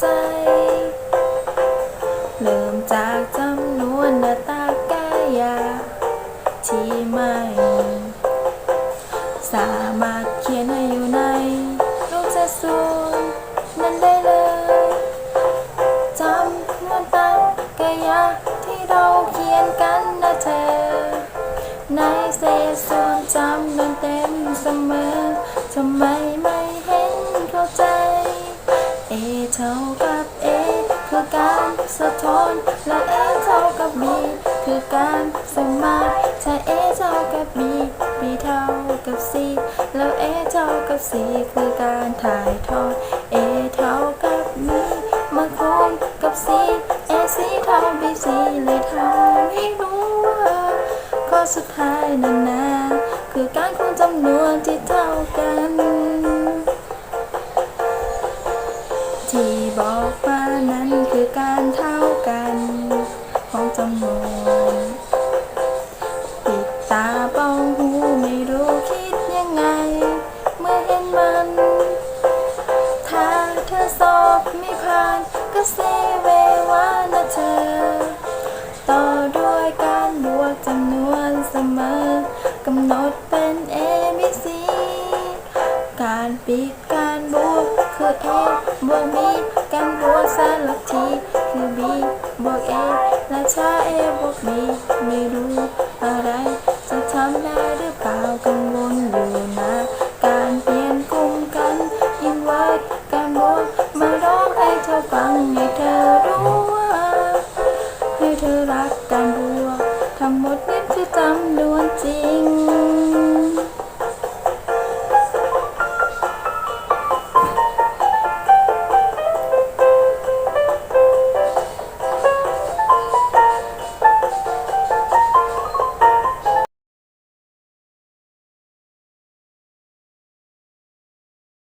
ใจ เริ่มจากจำนวนหน้าตากายา ที่ไม่ สามารถเขียนให้อยู่ในรูปสัดส่วนนั้นได้เลยจำนวนตากายาที่เราเขียนกันนะเธอ ในเศษส่วนจำนวนเต็มเสมอทำไม เท่ากับ A คือการสะท้อน และ A เท่ากับ B คือการสมมาตรถ้า A เท่ากับ B B เท่ากับ C แล้ว A เท่ากับ C คือการถ่ายทอด A เท่ากับ B มาคูณกับ C A C เท่า B C เลยทำให้รู้ว่าข้อสุดท้ายนั่นนะคือการคูณจำนวนที่เท่ากัน บอกว่านั้นคือการเท่ากันของจำนวนปิดตาเป่าหูไม่รู้คิดยังไง เมื่อเห็นมัน ถ้าเธอสอบไม่ผ่านก็เซเววานะเธอ ต่อด้วยการบวกจำนวนเสมอกำหนดเป็น A B C การปิดการบวกคือ A บวก B การบวกสลับทีคือ B บวก A และถ้า A บวก B ไม่รู้อะไร จะทำได้หรือเปล่ากังวลอยู่นะ การเปลี่ยนกลุ่มกันอินเวิร์การบวกมาร้องให้เธอฟังให้เธอรู้ว่าให้เธอรักการบวกทั้งหมดนี่คือจำนวนจริง